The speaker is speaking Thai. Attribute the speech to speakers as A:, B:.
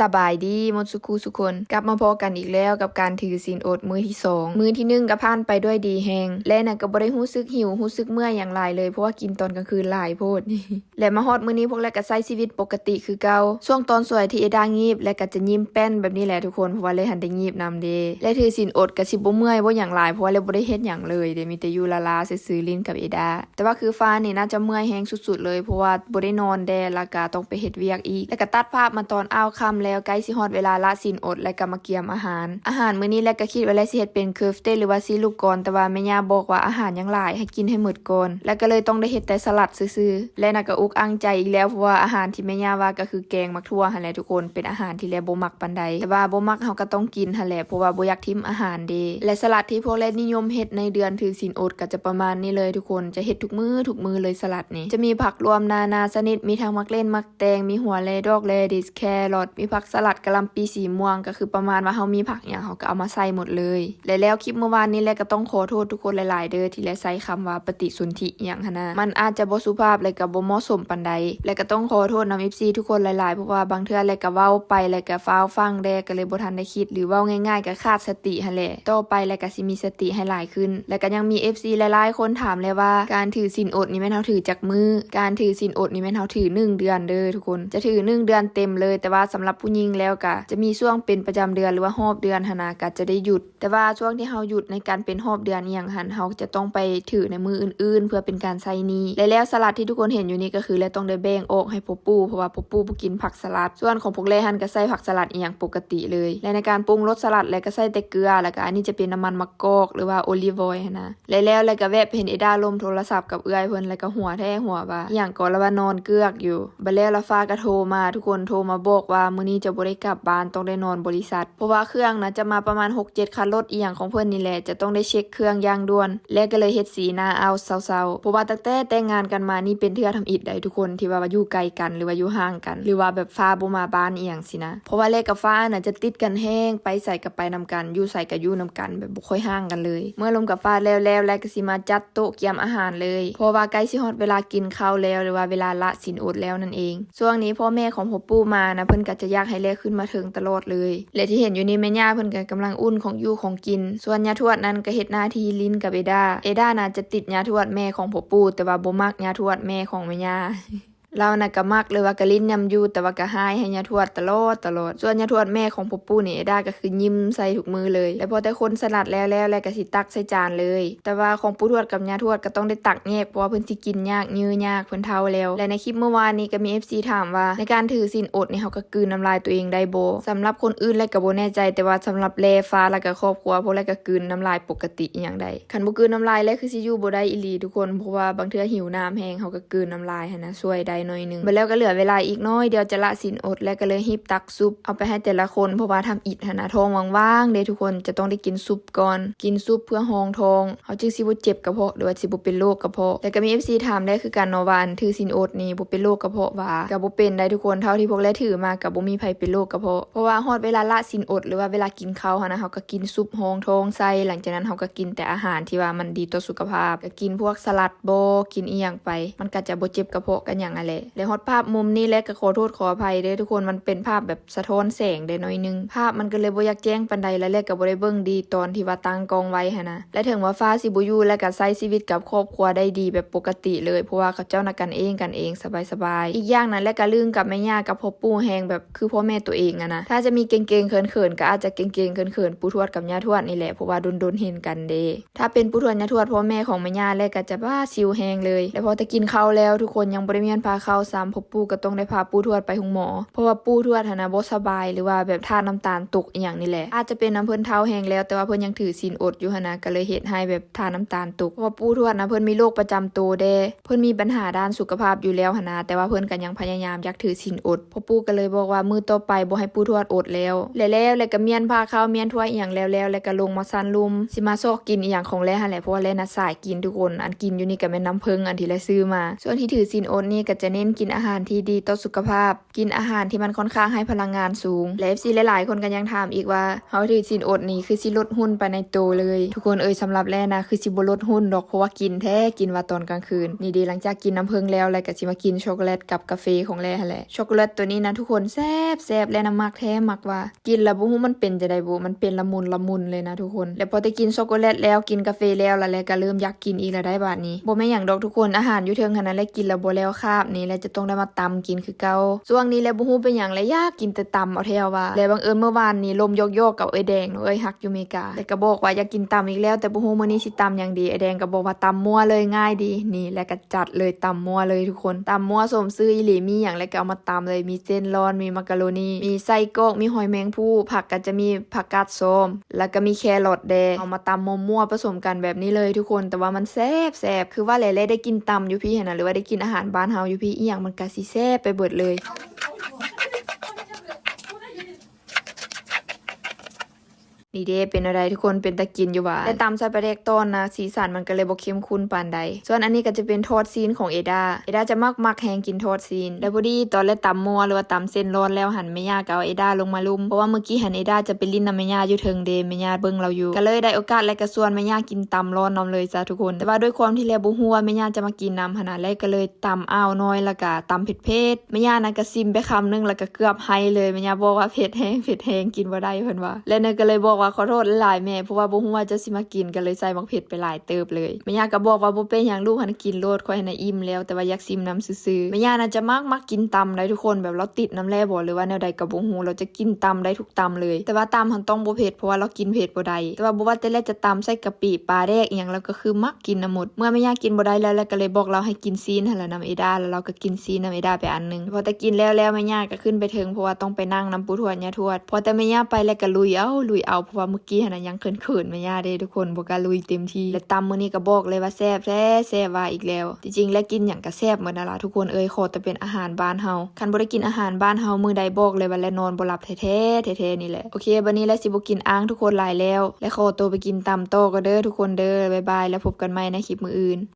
A: สบายดีมดสุคูสุคน กลับมาพอกันอีกแล้วกับการถือศีลอดมือที่สองมือที่หนึ่งก็ผ่านไปด้วยดีแฮงและน่ะก็บ่ได้รู้สึกหิวรู้สึกเมื่อยอย่างไรเลยเพราะว่ากินตอนกลางคืนหลายโพดและมาฮอดมื้อนี้พวกเราก็ใช้ชีวิตปกติคือเก่าช่วงตอนสวยที่เอดางีบ และก็จะยิ้มแป้นแบบนี้แหละทุกคนเพราะว่าเลยหันได้งีบนำเดและถือศีลอดก็สิบ่เมื่อยบ่อย่างหลายเพราะว่าเลยบ่ได้เฮ็ดหยังเลยเดมีแต่อยู่ลาลาซื่อๆลิ้นกับเอดา แต่ว่าคือฟ้านี่น่าจะเมื่อยแฮงสุดๆเลยเพราะว่าบ่ได้นอนแดแล้วก็ต้องไปเฮ็ดเวียกอีก แล้วก็ตัดภาพมาตอนอ้าวค่ำแล้วใกล้สิฮอดเวลาละศีลอดและก็มาเกียมอาหาร อาหารมื้อนี้แล้วก็คิดว่าแล้วสิเฮ็ดเป็นเคิร์ฟเต้หรือว่าซีลูกกอนแต่ว่าแม่ย่าบอกว่าอาหารยังหลายให้กินให้หมดก่อนแล้วก็เลยต้องได้เฮ็ดแต่สลัดซื่อๆและน่ะก็อุกอั้งใจอีกแล้วเพราะว่าอาหารที่แม่ย่าว่าก็คือแกงมักทั่วหั่นแหละทุกคนเป็นอาหารที่แลบ่มักปานใดแต่ว่าบ่มักเฮาก็ต้องกินหั่นแหละเพราะว่าบ่อยากทิ้มอาหารเดและสลัดที่พวกเรานิยมเฮ็ดในเดือนถือศีลอดก็จะประมาณนี้เลยทุกคนจะเฮ็ดทุกมื้อทุกมื้อเลยสลัดนี่จะมีผักรวมนานาชนิดมีทั้งมักเล่นมักแตงมีหัวเลดอกเลดิสแครอทมีผักสลัดกะหล่ำปีสีม่วง ก็คือประมาณว่าเฮามีผักหยังเฮาก็เอามาใส่หมดเลยและแล้วคลิปเมื่อวานนี้แหละก็ต้องขอโทษทุกคนหลาย ๆ เด้อที่แลใช้คำว่าปฏิสนธิอย่างหนะมันอาจจะบ่สุภาพและก็บ่เหมาะสมปานใดและก็ต้องขอโทษนำ FC ทุกคนหลาย ๆ เพราะว่าบางเทื่อแลก็เว้าไปแล้วก็ฟ้าวฟังแดก็เลยบ่ทันได้คิด หรือเว้าง่าย ๆ ก็ขาดสติหั่นแหละต่อไปแล้วก็สิมีสติให้หลายขึ้น และก็ยังมี FC หลาย ๆ คนถามเลยว่าการถือศีลอดนี่แม่นเฮาถือจักมือ การถือศีลอดนี่แม่นเฮาถือหนึ่งเดือนเด้อทุกคน จะถือหนึ่งเดือนเต็มเลย แต่ว่าสำหรับผู้หญิงแล้วก็จะมีช่วงเป็นประจำเดือนหรือว่าหอบเดือนหนนาก็จะได้หยุด แต่ว่าช่วงที่เฮาหยุดในการเป็นหอบเดือนอย่างหันเฮาจะต้องไปถือในมืออื่น ๆ เพื่อเป็นการใช้หนี้และแล้วสลัดที่ทุกคนเห็นอยู่นี่ก็คือและต้องได้แบ่งออกให้พ่อปู่เพราะว่าพ่อปู่บ่กินผักสลัด ส่วนของพวกเลหันก็ใส่ผักสลัดอย่างปกติเลย และในการปรุงรสสลัดแล้วก็ใส่แต่เกลือแล้วก็อันนี้จะเป็นน้ำมันมะกอกหรือว่าโอลิฟออยล์นะและแล้วแล้วก็แวะเห็นเอดาลมโทรศัพท์กับเอื้อยเพิ่นแล้วก็หัวแท้หัวว่าอย่างก่อนล้วว่านอนเกือกอยู่บัดแล้วละฟ้าก็โทรมาทุกคนโทรมาบอกว่ามื้อนี้จะบ่ได้กลับบ้านต้องได้นอนบริษัท เพราะว่าเครื่องนะจะมาประมาณ 6-7 คันรถอีหยังของเพิ่นนี่แหละจะต้องได้เช็คเครื่องอย่างด่วน และก็เลยเฮ็ดสีหน้าเอาเศร้าๆเพราะว่าตั้งแต่แต่งงานกันมานี่เป็นเทื่อทำอิฐได้ทุกคนที่ว่าอยู่ไกลกันหรือว่าอยู่ห่างกัน หรือว่าแบบฟ้าบ่มาบ้านอีหยังสินะ เพราะว่าแลกกับฟ้าน่ะจะติดกันแห้งไปใส่กับไปนำกันอยู่ใส่กับอยู่นำกันแบบบ่ค่อยห่างกันเลย เมื่อลมกับฟ้าแล้วแล้วแล้วก็สิมาจัดโต๊ะเกียมอาหารเลยเพราะว่าใกล้สิฮอดเวลากินข้าวแล้ว หรือว่าเวลาละศีลอดแล้วนั่นเองช่วงนี้พ่อแม่ของพ่อปู่มานะเพิ่นก็จะยากให้แลขึ้นมาถึงตลอดเลย และที่เห็นอยู่นี่แม่ย่าเพิ่นก็กำลังอุ่นของอยู่ของกิน ส่วนยาทวดนั้นก็เฮ็ดหน้าที่ลิ้นกับเอดา เอดาน่าจะติดยาทวดแม่ของพ่อปู่แต่ว่าบ่มักยาทวดแม่ของแม่ย่า เราน่ะก็มักเลยว่ากะลิ้นยำอยู่แต่ว่าก็หายให้ยาทวดตลอดตลอด ส่วนยาทวดแม่ของพ่อปู่นี่เอดาก็คือยิ้มใส่ทุกมือเลย แล้วพอแต่คนสลัดแล้วแล้วแล้วก็สิตักใส่จานเลย แต่ว่าของปู่ทวดกับยาทวดก็ต้องได้ตักแยกเพราะว่าเพิ่นสิกินยากยื้อยากเพิ่นเฒ่าแล้ว และในคลิปเมื่อวานนี้ก็มี FC ถามว่า ในการถือศีลอดนี่เฮาก็กืนน้ำลายตัวเองได้โบ่สำหรับคนอื่นแล้วก็บ่แน่ใจแต่ว่าสำหรับแลฟ้าแล้วก็ครอบครัวพวกแล้วก็กืนน้ำลายปกติอย่างใดคันบ่กืนน้ำลายแล้วคือสิอยู่บ่ได้อีหลีทุกคนเพราะว่าบางเทื่อหิวน้ำแห้งเฮาก็กืนน้ำลายหันนะช่วยได้หน่อยนึงบัดแล้วก็เหลือเวลาอีกน้อยเดียวจะละศีลอด แล้วก็เลยฮีบตักซุปเอาไปให้แต่ละคนเพราะว่าทำอิฐหันะท้องว่างๆเด้ทุกคนจะต้องได้กินซุปก่อน กินซุปเพื่อหองทองเฮาจึงสิบ่เจ็บกระเพาะหรือว่าสิบ่เป็นโรคกระเพาะแต่ก็มี FC ถามได้คือการนวันถือศีลอดนี่บ่เป็นโรคกระเพาะว่าก็บ่เป็นได้ทุกคนเท่าที่พวกแลถือมาก็บ่มีไผเป็นโรคกระเพาะเพราะว่าฮอดเวลาละศีลอด หรือว่าเวลากินข้าวนะเฮาก็กินซุปหองทองใส่หลังจากนั้นเฮาก็กินแต่อาหารที่ว่ามันดีต่อสุขภาพก็กินพวกสลัดโบกินอีหยังไป มันก็จะบ่เจ็บกระเพาะกันหยังอะแหละแล้วฮอดภาพมุมนี้แลก็ขอโทษขออภัยเด้อทุกคนมันเป็นภาพแบบสะท้อนแสงได้หน่อยนึง ภาพมันก็เลยบ่อยากแจ้งปานใดและแลก็บ่ได้เบิ่งดีตอนที่ว่าตั้งกองไว้หันะและถึงว่าฟ้าสิบ่อยู่และก็ใช้ชีวิตกับครอบครัวได้ดีแบบปกติเลยเพราะว่าเขาเจ้านักกันเองกันเองสบายๆอีกอย่างนั้นและก็ลืมกับแม่ย่ากับพ่อปู่แฮงแบบคือพ่อแม่ตัวเองอะนะถ้าจะมีเก่งๆเขินๆก็อาจจะเก่งๆเขินๆปู่ทวดกับย่าทวดนี่แหละเพราะว่าโดนๆเห็นกันเด้ถ้าเป็นปู่ทวดย่าทวดพ่อแม่ของแม่ย่าและก็จะบ้าซิวแฮงเลย แล้วพอจะกินข้าวแล้วทุกคนยังบ่ได้มีพาข้าวซ้ำพ่อปู่ก็ต้องได้พาปู่ทวดไปหุงหมอ เพราะว่าปู่ทวดหันะบ่สบายหรือว่าแบบทานน้ำตาลตกอหย่างนี่แหละ อาจจะเป็นน้ำเพิ่นเท้าแห้งแล้วแต่ว่าเพิ่นยังถือศีลอดอยู่หันะก็เลยเฮ็ดให้แบบทานน้ำตาลตกเพราะว่าปู่ทวดนะเพิ่นมีโรคประจำตัวเด้เพิ่นมีปัญหาด้านสุขภาพอยู่แล้วหันะแต่ว่าเพิ่นก็ยังพยายามอยากถือศีลอดพ่อปู่ก็เลยบอกว่ามือต่อไปบ่ให้ปู่ทวดอดแล้วแล้วแล้วแล้วก็เมียนพาข้าวเมียนถ้วยอหย่างแล้วแล้วแล้วก็ลงมาซันลุมสิมาซอกกินอีหยังของแลหั่นแหละเพราะว่าแลน่ะสายกินทุกคนอันกินอยู่นี่ก็แม่นน้ำผึ้งอันที่แลซื้อมา ส่วนที่ถือศีลอดนี่ก็จะเน้นกินอาหารที่ดีต่อสุขภาพ กินอาหารที่มันค่อนข้างให้พลังงานสูง และ FC หลายๆ คนก็ยังถามอีกว่าเฮาถือศีลอดนี่คือสิลดหุ้นไปในโตวเลย ทุกคนเอ่ยสำหรับแลนะคือสิบ่ลดหุ้นดอกเพราะว่ากินแท้กินว่าตอนกลางคืน นี่ดีหลังจากกินน้ำผึ้งแล้วแล้วก็สิมากินช็อกโกแลตกับกาแฟของแลหั่นแหละช็อกโกแลตตัวนี้นะทุกคนแซ่บแซ่บและน้ำมักแท้มักว่า กินแล้วบ่ฮู้มันเป็นจะได้บ่มันเป็นละมุนละมุนเลยนะทุกคน แล้วพอได้กินช็อกโกแลตแล้วกินกาแฟแล้วแล้วก็เริ่มอยากกินอีกแล้วได้บาดนี้บ่แม่นหยังดอกทุกคนอาหารอยู่เทิงขนาดแล้วกินแล้วบ่แล้วคาบนีแล้วจะต้องได้มาตำกินคือเกาช่วงนี้แล้วบ่ฮู้เป็นหยังแล้วยากกินแต่ตำเอาแท้ว่าแล้วบังเอิญเมื่อวานนี้ลมโยกๆกับเอ้ยแดงเอ้ยฮักอยู่เมกาแต่ก็บอกว่าอยากกินตำอีกแล้วแต่บ่ฮู้มื้อนี้สิตำหยังดีไอ้แดงก็บอกว่าตำมั่วเลยง่ายดีนี่แล้วก็จัดเลยตำมั่วเลยทุกคนตำมั่วสมซื้ออีหลีมีหยังแล้วก็เอามาตำเลยมีเส้นร้อนมีมักกะโรนีมีไส้กอกมีหอยแมงภู่ผักก็จะมีผักกาดส้มแล้วก็มีแครอทแดงเอามาตำมั่วๆผสมกันแบบนี้เลยทุกคนแต่ว่ามันแซ่บแซ่บคือว่าหลายๆได้กินตำอยู่พี่เห็นนะหรือว่าได้กินอาหารบ้านเฮาอยู่พี่อีหยังมันก็สิแซ่ไปเบิดเลย นี่เด้เป็นอะไรทุกคนเป็นตะกินอยู่ว่าแต่ตามใส่ปลาแดกต้นนะสีสันมันก็เลยบ่เข้มข้นปานใด ส่วนอันนี้ก็จะเป็นทอดซีนของเอดาเอดาจะมักมักแหงกินทอดซีนแล้วพอดีตอนแรกตำมัวหรือว่าตำเส้นร้อนแล้วหันแม่ยากเอาเอดาลงมาลุมเพราะว่าเมื่อกี้หันเอดาจะไปลิ้นนำแม่ยาอยู่เทิงเดแม่ยาเบิ่งเราอยู่ ก็เลยได้โอกาสและก็ส่วนแม่ยากินตำร้อนนำเลยจ้ะทุกคน แต่ว่าด้วยความที่แลบ่ฮู้ว่าแม่ยาจะมากินน้ำขนาดแรกก็เลยตำอ้าวน้อยแล้วก็ตำเผ็ดๆแม่ยานะก็ซิมไปคำนึงแล้วก็เกือบไห้เลยแม่ยาบอกว่าเผ็ดแห้งเผ็ดแห้งกินบ่ได้เพิ่นว่า และเนยก็เลยบอกว่าขอโทษหลายแม่เพราะว่าบ่ฮู้ว่าจะสิมากินก็เลยใส่บักเผ็ดไปหลายเติบเลยแม่ย่าก็บอกว่าบ่เป็นหยังลูกหันกินโลดค่อยให้น่ะอิ่มแล้วแต่ว่าอยากซิมน้ำซื่อๆแม่ย่าน่ะจะมักมักกินตำได้ทุกคนแบบเราติดน้ำแร่บ่หรือว่าแนวใดก็บ่ฮู้เราจะกินตำได้ทุกตำเลย แต่ว่าตำหันต้องบ่เผ็ดเพราะว่าเรากินเผ็ดบ่ได้แต่ว่าบ่ว่าแต่แรกจะตำใส่กะปิปลาแดกอีหยังแล้วก็คือมักกินน่ะหมด เมื่อแม่ย่ากินบ่ได้แล้วแล้วก็เลยบอกเราให้กินซีนหั่นละน้ำเอดาแล้วเราก็กินซีนน้ำเอดาไปอันหนึงพอแต่กินแล้วแล้วแม่ย่าก็ขึ้นไปถึงเพราะว่าต้องไปนั่งน้ำปูทวดย่าทวดพอแต่แม่ย่าไปแล้วก็ลุยเอาลุยเอาราะว่าเมื่อกี้หันยังเขินๆแม่ย่าเด้ทุกคนบ่กล้าลุยเต็มที่และตำมื้อนี้ก็บอกเลยว่าแซ่บแท้แซ่บว่าอีกแล้ว จริงๆ แล้วกินหยังก็แซ่บเหมือนนั่นล่ะทุกคนเอ้ยขอแต่เป็นอาหารบ้านเฮาคันบ่ได้กินอาหารบ้านเฮามื้อใดบอกเลยว่าและนอนบ่หลับแท้ๆแท้ๆนี่แหละโอเคบัดนี้แล้วสิบ่กินอ้างทุกคนหลายแล้ว และขอตัวไปกินตำโตก็เด้อทุกคนเด้อบ๊ายบายแล้วพบกันใหม่ในคลิปมื้ออื่น